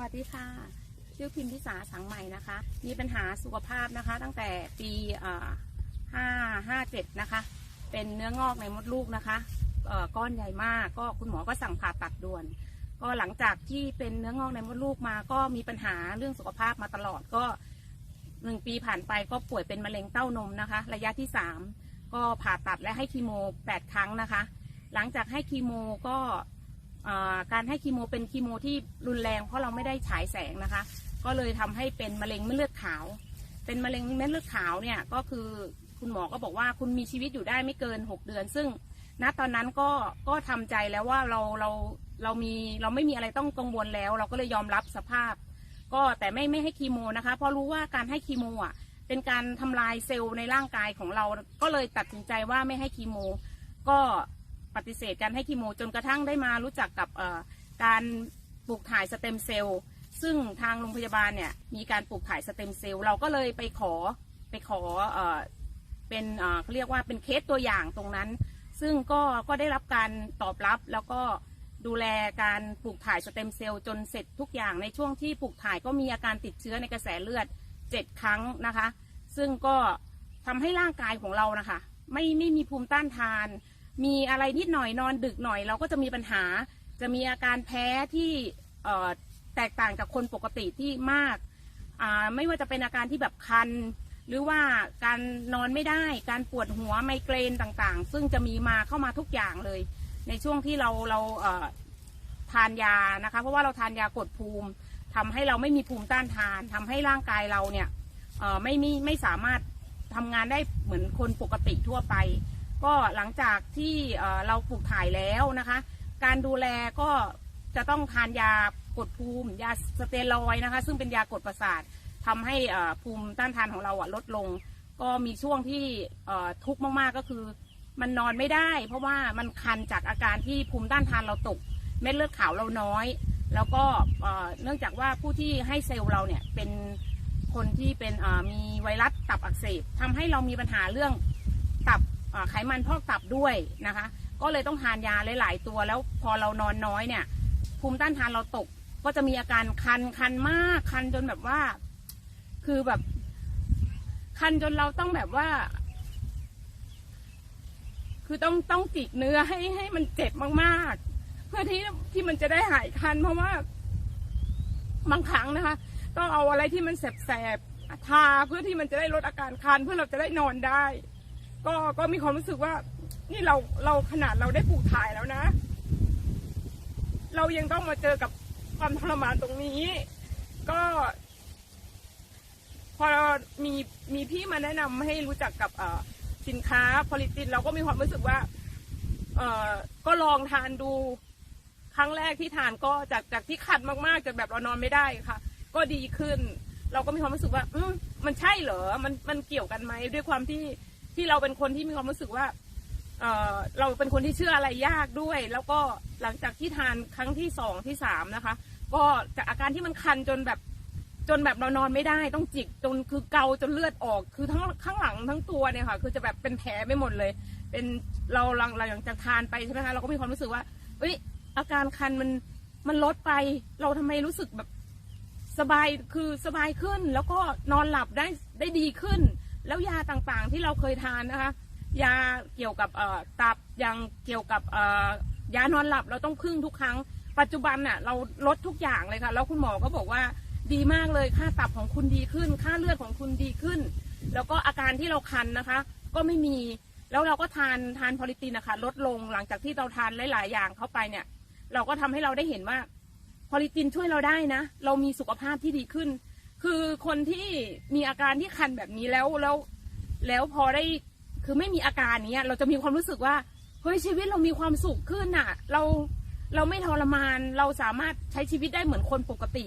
วัสดีค่ะ ชื่อพิมพิสาสังใหม่นะคะ มีปัญหาสุขภาพนะคะ ตั้งแต่ปีห้าห้าเจ็ดนะคะ เป็นเนื้องอกในมดลูกนะคะก้อนใหญ่มากก็คุณหมอก็สั่งผ่าตัดด่วน ก็หลังจากที่เป็นเนื้องอกในมดลูกมา ก็มีปัญหาเรื่องสุขภาพมาตลอดก็หนึ่งปีผ่านไปก็ป่วยเป็นมะเร็งเต้านมนะคะ ระยะที่สามก็ผ่าตัดและให้คีโมแปดครั้งนะคะ หลังจากให้คีโมก็ การให้คีโมเป็นคีโมที่รุนแรงเพราะเราไม่ได้ฉายแสงนะคะ ก็เลยทำให้เป็นมะเร็งเม็ดเลือดขาว เป็นมะเร็งเม็ดเลือดขาวเนี่ยก็คือคุณหมอก็บอกว่าคุณมีชีวิตอยู่ได้ไม่เกิน 6 เดือน ซึ่งณตอนนั้นก็ก็ทำใจแล้วว่าเราเราเรามีเราไม่มีอะไรต้องกังวลแล้ว เราก็เลยยอมรับสภาพ ก็แต่ไม่ไม่ให้คีโมนะคะ เพราะรู้ว่าการให้คีโมอะเป็นการทำลายเซลล์ในร่างกายของเรา ก็เลยตัดสินใจว่าไม่ให้คีโม ก็ ปฏิเสธการให้คีโมจนกระทั่งได้มารู้จักกับการปลูกถ่ายสเต็มเซลล์ซึ่งทางโรงพยาบาลเนี่ยมีการปลูกถ่ายสเต็มเซลล์เราก็เลยไปขอไปขอเอ่อเป็นเอ่อเขาเรียกว่าเป็นเคสตัวอย่างตรงนั้น ซึ่งก็ก็ได้รับการตอบรับแล้วก็ดูแลการปลูกถ่ายสเต็มเซลล์จนเสร็จทุกอย่างในช่วงที่ปลูกถ่ายก็มีอาการติดเชื้อในกระแสเลือดเจ็ดครั้งนะคะ ซึ่งก็ทำให้ร่างกายของเรานะคะ ไม่ไม่มีภูมิต้านทาน มีอะไรนิดหน่อยนอนดึกหน่อยเราก็จะมีปัญหา จะมีอาการแพ้ที่แตกต่างจากคนปกติที่มากไม่ว่าจะเป็นอาการที่แบบคัน หรือว่าการนอนไม่ได้การปวดหัวไมเกรนต่างๆ ซึ่งจะมีมาเข้ามาทุกอย่างเลย ในช่วงที่เราเราเทานยานะคะ เพราะว่าเราทานยากดภูมิทำให้เราไม่มีภูมิต้านทานทำให้ร่างกายเราเนี่ยเอ่ไม่มีไม่สามารถทำงานได้เหมือนคนปกติทั่วไป ก็หลังจากที่เราปลูกถ่ายแล้วนะคะ การดูแลก็จะต้องทานยากดภูมิ ยาสเตียรอยนะคะ ซึ่งเป็นยากดประสาททำให้ภูมิต้านทานของเราลดลง ก็มีช่วงที่ทุกข์มากๆก็คือ มันนอนไม่ได้ เพราะว่ามันคันจากอาการที่ภูมิต้านทานเราตก เม็ดเลือดขาวเราน้อย แล้วก็เนื่องจากว่าผู้ที่ให้เซลล์เราเนี่ยเป็นคนที่เป็นมีไวรัสตับอักเสบทำให้เรามีปัญหาเรื่องตับ ไขมันพอกตับด้วยนะคะ ก็เลยต้องทานยาหลาย ๆ ตัวแล้วพอเรานอนน้อยเนี่ย ภูมิต้านทานเราตก ก็จะมีอาการคันคันมากคันจนแบบว่า คือแบบ คันจนเราต้องแบบว่า คือต้องต้องจิกเนื้อให้ให้มันเจ็บมากๆ เพื่อที่ที่มันจะได้หายคัน เพราะว่าบางครั้งนะคะ ต้องเอาอะไรที่มันแสบๆทาเพื่อที่มันจะได้ลดอาการคันเพื่อเราจะได้นอนได้ ก็ก็มีความรู้สึกว่า นี่เราเราขนาดเราได้ปลูกถ่ายแล้วนะ เรายังต้องมาเจอกับความทรมานตรงนี้ ก็ พอมีมีพี่มาแนะนำให้รู้จักกับสินค้าผลิตินเราก็มีความรู้สึกว่าเออก็ลองทานดู ครั้งแรกที่ทานก็จากจากที่ขัดมากๆจนแบบเรานอนไม่ได้ค่ะ ก็ดีขึ้น เราก็มีความรู้สึกว่า อืมมันใช่เหรอ มันมันเกี่ยวกันไหมด้วยความที่ ที่เราเป็นคนที่มีความรู้สึกว่า เอ่อเราเป็นคนที่เชื่ออะไรยากด้วย แล้วก็หลังจากที่ทานครั้งที่สองที่สามนะคะ ก็จากอาการที่มันคันจนแบบจนแบบเรานอนไม่ได้ต้องจิกจนคือเกาจนเลือดออก คือทั้งข้างหลังทั้งตัวเนี่ยค่ะ คือจะแบบเป็นแผลไปหมดเลย เป็นเราหลังหลังจากทานไปใช่ไหมคะเราก็มีความรู้สึกว่าเอ้ยอาการคันมันมันลดไป เราทำไมรู้สึกแบบสบายคือสบายขึ้น แล้วก็นอนหลับได้ได้ดีขึ้น แล้วยาต่างๆที่เราเคยทานนะคะ ยาเกี่ยวกับตับยังเกี่ยวกับยานอนหลับเราต้องพึ่งทุกครั้ง ปัจจุบันน่ะเราลดทุกอย่างเลยค่ะ แล้วคุณหมอก็บอกว่าดีมากเลยค่าตับของคุณดีขึ้น ค่าเลือดของคุณดีขึ้น แล้วก็อาการที่เราคันนะคะ ก็ไม่มีแล้วเราก็ทานทานพอลิตินนะคะลดลงหลังจากที่เราทานหลาย ๆ อย่างเข้าไปเนี่ย เราก็ทำให้เราได้เห็นว่าพอลิตินช่วยเราได้นะ เรามีสุขภาพที่ดีขึ้น คือคนที่มีอาการที่คันแบบนี้แล้วแล้วแล้วพอได้คือไม่มีอาการเนี้ย เราจะมีความรู้สึกว่าเฮ้ยชีวิตเรามีความสุขขึ้นอะ เราเราไม่ทรมานเราสามารถใช้ชีวิตได้เหมือนคนปกติ